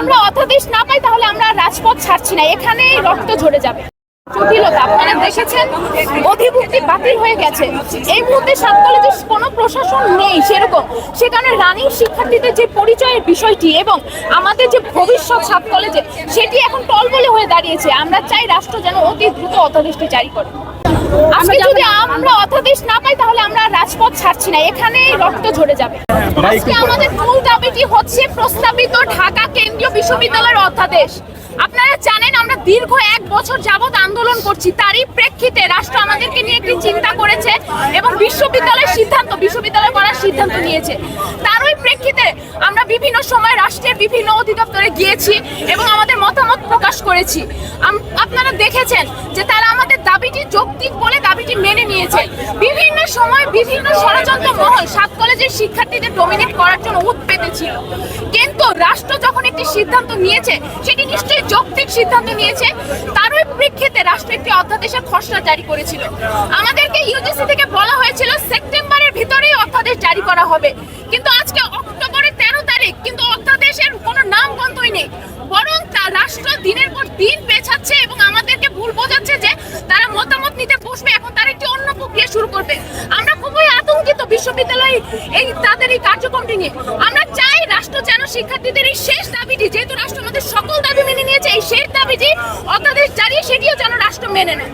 আমরা অধ্যাদেশ না পাই, তাহলে আমরা রাজপথ ছাড়ছি না। এখানেই রক্ত ঝরে যাবে। বাতিল হয়ে গেছে। এই কলেজে কোনো প্রশাসন নেই সেরকম। রানিং শিক্ষার্থীদের যে পরিচয়ের বিষয়টি এবং আমাদের যে ভবিষ্যৎ সাত কলেজে সেটি এখন হয়ে দাঁড়িয়েছে। আমরা চাই রাষ্ট্র যেন অতি দ্রুত অধ্যাদেশটি জারি করে। আজকে যদি আমরা অধ্যাদেশ না পাই তাহলে আমরা রাজপথ ছাড়ছি না। এখানেই রক্ত ঝরে যাবে। আজকে আমাদের মূল দাবিটি হচ্ছে প্রস্তাবিত ঢাকা কেন্দ্রীয় বিশ্ববিদ্যালয়ের অধ্যাদেশ। আপনারা জানেন আমরা দীর্ঘ এক বছর যাবত আন্দোলন করছি। তারই প্রেক্ষিতে রাষ্ট্র আমাদেরকে নিয়ে একটি চিন্তা করেছে এবং বিশ্ববিদ্যালয়ের সিদ্ধান্ত বিশ্ববিদ্যালয় করার সিদ্ধান্ত নিয়েছে। প্রেক্ষিতে আমরা বিভিন্ন সময় রাষ্ট্রের বিভিন্ন অধিদপ্তরে গিয়েছি এবং আমাদের মতামত প্রকাশ করেছি। আপনারা দেখেছেন যে তারা আমাদের দাবিটি যৌক্তিক বলে দাবিটি মেনে নিয়েছে। বিভিন্ন সময় বিভিন্ন ষড়যন্ত্র মহল সাত কলেজের শিক্ষার্থীদের ডোমিনেট করার জন্য উৎ পেতেছিল। কিন্তু রাষ্ট্র যখন একটি সিদ্ধান্ত নিয়েছে, সেটি নিশ্চয়ই যৌক্তিক সিদ্ধান্ত নিয়েছে, তারই প্রেক্ষিতে রাষ্ট্র একটি অধ্যাদেশের খসড়া জারি করেছিল। আমাদেরকে ইউজিসি থেকে বলা হয়েছিল সেপ্টেম্বরের ভিতরেই অধ্যাদেশ জারি করা হবে কিন্তু আজকে অক্টোবরের তেরো তারিখ কিন্তু অধ্যাদেশের কোনো নাম গন্ধই নেই বরং তা রাষ্ট্র দিনের পর দিন পেছাচ্ছে এবং আমাদেরকে ভুল বোঝাচ্ছে যে তারা মতামত নিতে বসবে, এখন তারা একটি অন্য প্রক্রিয়া শুরু করবে। আমরা খুবই আতঙ্কিত বিশ্ববিদ্যালয় এই তাদের এই কার্যক্রমটি নিয়ে আমরা চাই রাষ্ট্র যেন শিক্ষার্থীদের এই শেষ দাবিটি, যেহেতু রাষ্ট্র আমাদের সকল দাবি মেনে নিয়েছে, এই শেষ দাবিটি অধ্যাদেশ জারিয়ে সেটিও যেন রাষ্ট্র মেনে নেয়।